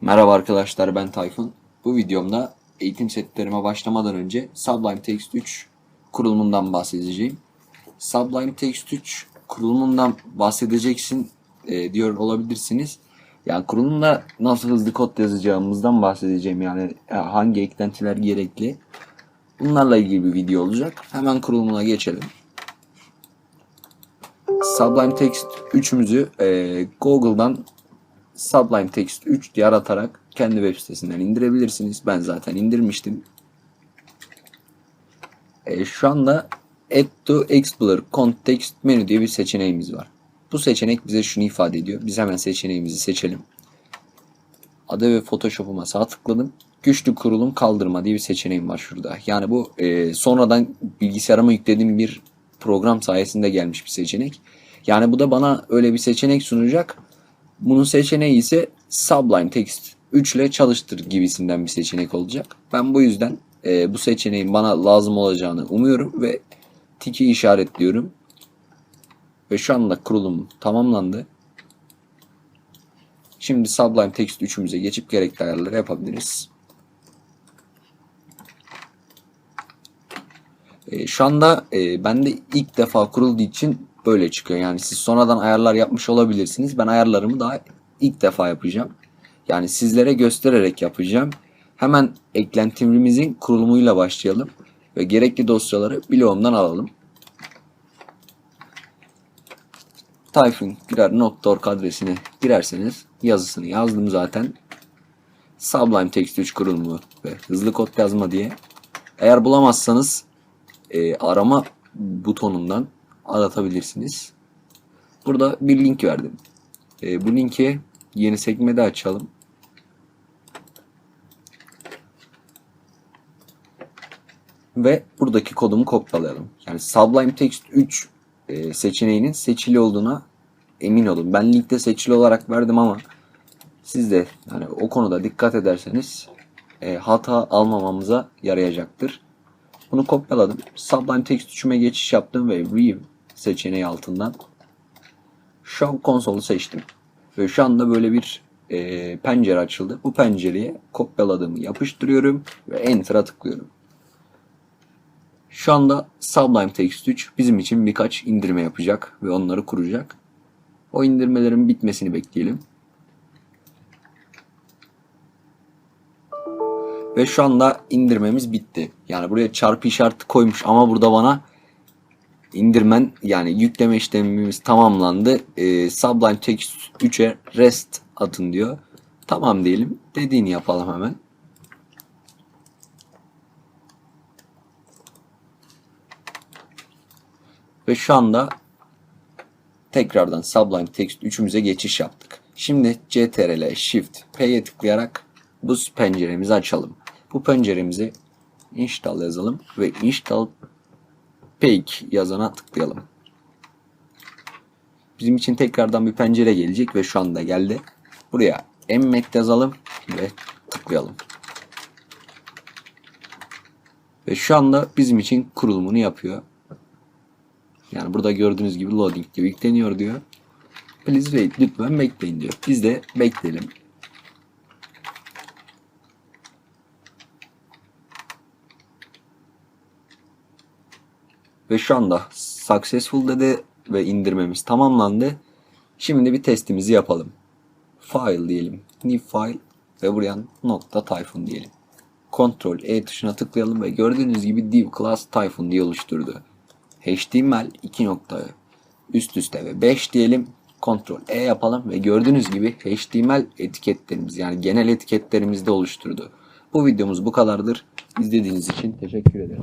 Merhaba arkadaşlar ben Tayfun. Bu videomda eğitim setlerime başlamadan önce Sublime Text 3 kurulumundan bahsedeceğim. Sublime Text 3 kurulumundan bahsedeceksin e, diyor olabilirsiniz. Yani kurulumda nasıl hızlı kod yazacağımızdan bahsedeceğim. Yani e, hangi eklentiler gerekli. Bunlarla ilgili bir video olacak. Hemen kurulumuna geçelim. Sublime Text 3'ümüzü e, Google'dan Sublime Text 3 diye aratarak kendi web sitesinden indirebilirsiniz. Ben zaten indirmiştim. E, şu anda Add to Explorer Context Menu diye bir seçeneğimiz var. Bu seçenek bize şunu ifade ediyor. Biz hemen seçeneğimizi seçelim. Adobe Photoshop'uma sağ tıkladım. Güçlü kurulum kaldırma diye bir seçeneğim var şurada. Yani bu e, sonradan bilgisayarıma yüklediğim bir program sayesinde gelmiş bir seçenek. Yani bu da bana öyle bir seçenek sunacak. Bunun seçeneği ise Sublime Text 3 ile çalıştır gibisinden bir seçenek olacak. Ben bu yüzden e, bu seçeneğin bana lazım olacağını umuyorum ve tiki işaretliyorum. Ve şu anda kurulum tamamlandı. Şimdi Sublime Text 3'ümüze geçip gerekli ayarları yapabiliriz. E, şu anda e, bende ilk defa kurulduğu için böyle çıkıyor. Yani siz sonradan ayarlar yapmış olabilirsiniz. Ben ayarlarımı daha ilk defa yapacağım. Yani sizlere göstererek yapacağım. Hemen eklentimimizin kurulumuyla başlayalım. Ve gerekli dosyaları bloğumdan alalım. Typing.org adresine girerseniz yazısını yazdım zaten. Sublime Text 3 kurulumu ve hızlı kod yazma diye. Eğer bulamazsanız e, arama butonundan aratabilirsiniz. Burada bir link verdim. E, bu linki yeni sekmede açalım. Ve buradaki kodumu kopyalayalım. Yani Sublime Text 3 e, seçeneğinin seçili olduğuna emin olun. Ben linkte seçili olarak verdim ama siz de yani o konuda dikkat ederseniz e, hata almamamıza yarayacaktır. Bunu kopyaladım. Sublime Text 3'üme geçiş yaptım ve View seçeneği altından Show Console'u seçtim. Ve şu anda böyle bir e, pencere açıldı. Bu pencereye kopyaladığımı yapıştırıyorum ve Enter'a tıklıyorum. Şu anda Sublime Text 3 bizim için birkaç indirme yapacak ve onları kuracak. O indirmelerin bitmesini bekleyelim. Ve şu anda indirmemiz bitti. Yani buraya çarpı işareti koymuş ama burada bana indirmen yani yükleme işlemimiz tamamlandı. Ee, Sublime Text 3'e rest atın diyor. Tamam diyelim. Dediğini yapalım hemen. Ve şu anda tekrardan Sublime Text 3'ümüze geçiş yaptık. Şimdi CTRL Shift P'ye tıklayarak bu penceremizi açalım. Bu penceremizi install yazalım ve install page yazana tıklayalım. Bizim için tekrardan bir pencere gelecek ve şu anda geldi. Buraya emmet yazalım ve tıklayalım. Ve şu anda bizim için kurulumunu yapıyor. Yani burada gördüğünüz gibi loading. Yükleniyor diyor. Please wait. Lütfen bekleyin diyor. Biz de bekleyelim. Ve şu anda successful dedi ve indirmemiz tamamlandı. Şimdi bir testimizi yapalım. File diyelim. New file ve buraya nokta Typhoon diyelim. Ctrl E tuşuna tıklayalım ve gördüğünüz gibi div class Typhoon diye oluşturdu. HTML 2 nokta üst üste ve 5 diyelim. Ctrl E yapalım ve gördüğünüz gibi HTML etiketlerimiz yani genel etiketlerimizi de oluşturdu. Bu videomuz bu kadardır. İzlediğiniz için teşekkür ederim.